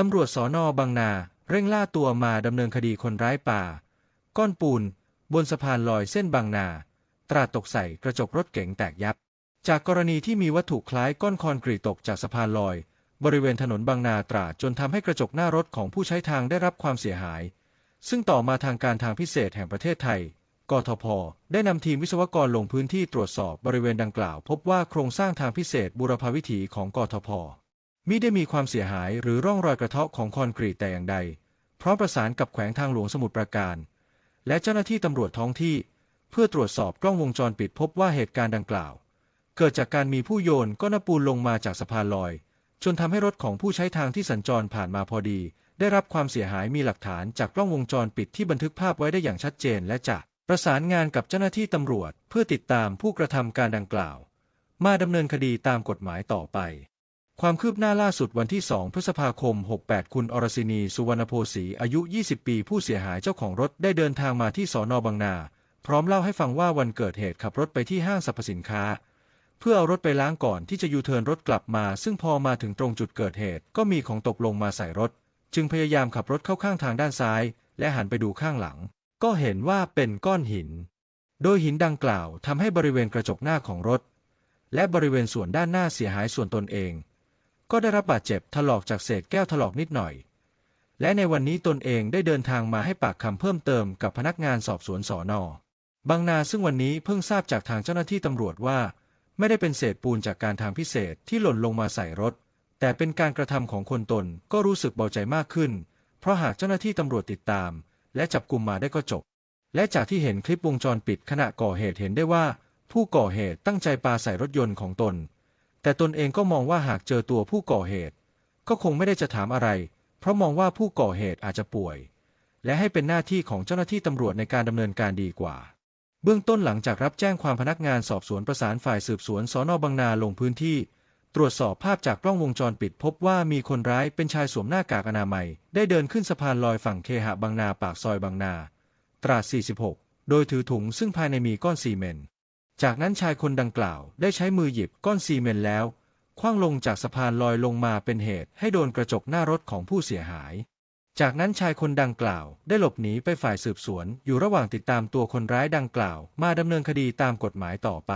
ตำรวจสอนอบางนา เร่งล่าตัวมาดำเนินคดีคนร้ายป่า ก้อนปูน บนสะพานลอยเส้นบางนา ตราตกใส่กระจกรถเก๋งแตกยับ จากกรณีที่มีวัตถุคล้ายก้อนคอนกรีตตกจากสะพานลอย บริเวณถนนบางนาตราจนทำให้กระจกหน้ารถของผู้ใช้ทางได้รับความเสียหาย ซึ่งต่อมาทางการทางพิเศษแห่งประเทศไทยกทพ ได้นำทีมวิศวกรลงพื้นที่ตรวจสอบบริเวณดังกล่าว พบว่าโครงสร้างทางพิเศษบูรพาวิถีของกทพ มิได้มีความเสียหายหรือร่องรอยกระเทาะของคอนกรีตแต่อย่างใด พร้อมประสานกับแขวงทางหลวงสมุทรปราการ และเจ้าหน้าที่ตำรวจท้องที่ เพื่อตรวจสอบกล้องวงจรปิดพบว่าเหตุการณ์ดังกล่าว เกิดจากการมีผู้โยนก้อนปูนลงมาจากสะพานลอย จนทำให้รถของผู้ใช้ทางที่สัญจรผ่านมาพอดี ได้รับความเสียหายมีหลักฐานจากกล้องวงจรปิดที่บันทึกภาพไว้ได้อย่างชัดเจน และจะประสานงานกับเจ้าหน้าที่ตำรวจ เพื่อติดตามผู้กระทำการดังกล่าว มาดำเนินคดีตามกฎหมายต่อไป ความคืบหน้าล่าสุดวันที่ 2 พฤษภาคม 68 คุณอรศินี สุวรรณโพสีอายุ 20 ปี ผู้เสียหายเจ้าของรถได้เดินทางมาที่สอนอบางนา พร้อมเล่าให้ฟังว่าวันเกิดเหตุขับรถไปที่ห้างสรรพสินค้า เพื่อเอารถไปล้างก่อนที่จะยูเทิร์นรถกลับมา ซึ่งพอมาถึงตรงจุดเกิดเหตุก็มีของตกลงมาใส่รถ จึงพยายามขับรถเข้าข้างทางด้านซ้าย และหันไปดูข้างหลัง ก็เห็นว่าเป็นก้อนหิน โดยหินดังกล่าวทำให้บริเวณกระจกหน้าของรถ และบริเวณส่วนด้านหน้าเสียหายส่วนตนเอง ก็ได้รับบาดเจ็บถลอกจากเศษแก้วถลอกนิดหน่อย และในวันนี้ตนเองได้เดินทางมาให้ปากคำเพิ่มเติมกับพนักงานสอบสวนสอนอบางนาซึ่งวันนี้เพิ่งทราบจากทางเจ้าหน้าที่ตำรวจว่า ไม่ได้เป็นเศษปูนจากการทางพิเศษที่หล่นลงมาใส่รถ แต่เป็นการกระทำของคนตนก็รู้สึกเบาใจมากขึ้น เพราะหากเจ้าหน้าที่ตำรวจติดตาม และจับกลุ่มมาได้ก็จบ และจากที่เห็นคลิปวงจรปิดขณะก่อเหตุเห็นได้ว่า ผู้ก่อเหตุตั้งใจปาใส่รถยนต์ของตน แต่ตนเองก็มองว่าหากเจอตัวผู้ก่อเหตุ ก็คงไม่ได้จะถามอะไร เพราะมองว่าผู้ก่อเหตุอาจจะป่วย และให้เป็นหน้าที่ของเจ้าหน้าที่ตำรวจในการดำเนินการดีกว่า เบื้องต้นหลังจากรับแจ้งความพนักงานสอบสวนประสานฝ่ายสืบสวนสอนอบางนาลงพื้นที่ ตรวจสอบภาพจากกล้องวงจรปิดพบว่ามีคนร้ายเป็นชายสวมหน้ากากอนามัย ได้เดินขึ้นสะพานลอยฝั่งเคหะบางนาปากซอยบางนา ตราด 46 โดยถือถุงซึ่งภายในมีก้อนซีเมนต์ จากนั้นชายคนดังกล่าวได้ใช้มือหยิบก้อนซีเมนต์แล้วคว้างลงจากสะพานลอยลงมาเป็นเหตุให้โดนกระจกหน้ารถของผู้เสียหาย จากนั้นชายคนดังกล่าวได้หลบหนีไปฝ่ายสืบสวนอยู่ระหว่างติดตามตัวคนร้ายดังกล่าว มาดำเนินคดีตามกฎหมายต่อไป